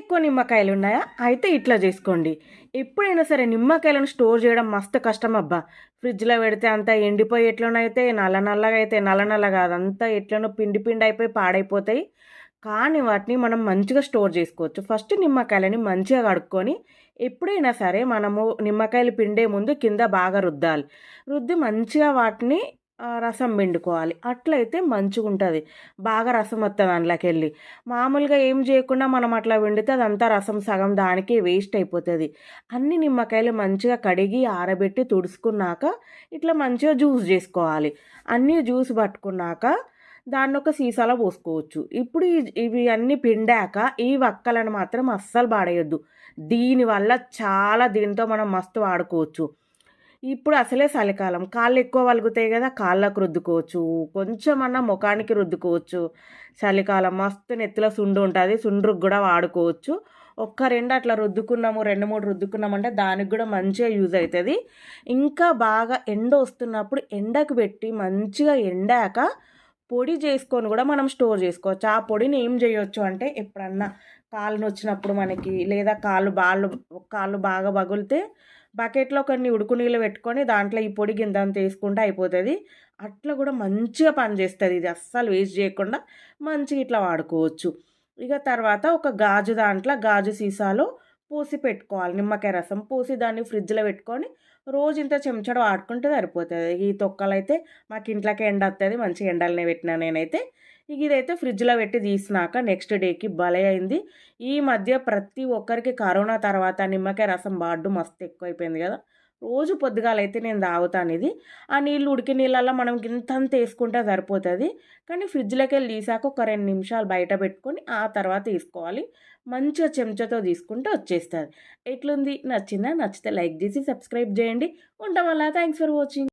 ఎక్కువ నిమ్మకాయలు ఉన్నాయా? అయితే ఇట్లా చేసుకోండి. ఎప్పుడైనా సరే నిమ్మకాయలను స్టోర్ చేయడం మస్తు కష్టం అబ్బా. ఫ్రిడ్జ్లో పెడితే అంతా ఎండిపోయి ఎట్లనైతే నల్ల నల్లగా అయితే నల్ల నల్లగా అదంతా ఎట్లనో పిండి పిండి అయిపోయి పాడైపోతాయి. కానీ వాటిని మనం మంచిగా స్టోర్ చేసుకోవచ్చు. ఫస్ట్ నిమ్మకాయలని మంచిగా కడుక్కొని ఎప్పుడైనా సరే మనము నిమ్మకాయలు పిండే ముందు కింద బాగా రుద్దాలి. రుద్ది మంచిగా వాటిని రసం పిండుకోవాలి. అట్లయితే మంచిగా ఉంటుంది బాగా రసం వస్తుంది అందులోకి వెళ్ళి మామూలుగా ఏం చేయకుండా మనం అట్లా పిండితే అదంతా రసం సగం దానికి వేస్ట్ అయిపోతుంది. అన్ని నిమ్మకాయలు మంచిగా కడిగి ఆరబెట్టి తుడుచుకున్నాక ఇట్లా మంచిగా జ్యూస్ చేసుకోవాలి. అన్నీ జ్యూస్ పట్టుకున్నాక దాన్ని ఒక సీసాలో పోసుకోవచ్చు. ఇప్పుడు ఇవి అన్నీ పిండాక ఈ వక్కలను మాత్రం అస్సలు పాడేయొద్దు. దీనివల్ల చాలా దీంతో మనం మస్తు వాడుకోవచ్చు. ఇప్పుడు అసలే చలికాలం. కాళ్ళు ఎక్కువ వలుగుతాయి కదా కాళ్ళకు రుద్దుకోవచ్చు. కొంచెం అన్న ముఖానికి రుద్దుకోవచ్చు. చలికాలం మస్తు నెత్తిలో సుండు ఉంటుంది సుండ్రుకు కూడా వాడుకోవచ్చు. ఒక్క రెండు అట్లా రుద్దుకున్నాము రెండు మూడు రుద్దుకున్నామంటే దానికి కూడా మంచిగా యూజ్ అవుతుంది. ఇంకా బాగా ఎండ వస్తున్నప్పుడు ఎండకు పెట్టి మంచిగా ఎండాక పొడి చేసుకొని కూడా మనం స్టోర్ చేసుకోవచ్చు. ఆ పొడిని ఏం చేయొచ్చు అంటే ఎప్పుడన్నా కాళ్ళు నొచ్చినప్పుడు మనకి లేదా కాళ్ళు బాళ్ళు కాళ్ళు బాగా పగులితే బకెట్లో కొన్ని ఉడుకు నీళ్ళు పెట్టుకొని దాంట్లో ఈ పొడి గిందంత వేసుకుంటే అయిపోతుంది. అట్లా కూడా మంచిగా పనిచేస్తుంది ఇది. అస్సలు వేస్ట్ చేయకుండా మంచిగా ఇట్లా వాడుకోవచ్చు. ఇక తర్వాత ఒక గాజు దాంట్లో గాజు సీసాలో పూసి పెట్టుకోవాలి. నిమ్మకాయ రసం పూసి దాన్ని ఫ్రిడ్జ్లో పెట్టుకొని రోజు ఇంత చెంచడం ఆడుకుంటే సరిపోతుంది. ఈ తొక్కలు అయితే మాకు ఇంట్లోకి ఎండ వస్తుంది మంచి ఎండలనే పెట్టినా నేనైతే. ఇక ఇదైతే ఫ్రిడ్జ్లో పెట్టి తీసినాక నెక్స్ట్ డేకి భలే అయింది. ఈ మధ్య ప్రతి ఒక్కరికి కరోనా తర్వాత నిమ్మకాయ రసం బాడ్డు మస్తు ఎక్కువైపోయింది కదా. రోజు పొద్దుగాలైతే నేను తాగుతాను ఇది ఆ నీళ్ళు ఉడికి నీళ్ళల్లో మనం ఇంతంత వేసుకుంటే సరిపోతుంది. కానీ ఫ్రిడ్జ్లోకి వెళ్ళి తీసాక ఒక రెండు నిమిషాలు బయట పెట్టుకొని ఆ తర్వాత తీసుకోవాలి మంచిగా చెంచాతో తీసుకుంటే వచ్చేస్తుంది. ఎట్లుంది? నచ్చిందా? నచ్చితే లైక్ చేసి సబ్స్క్రైబ్ చేయండి. ఉంటాం అలా థ్యాంక్స్ ఫర్ వాచింగ్.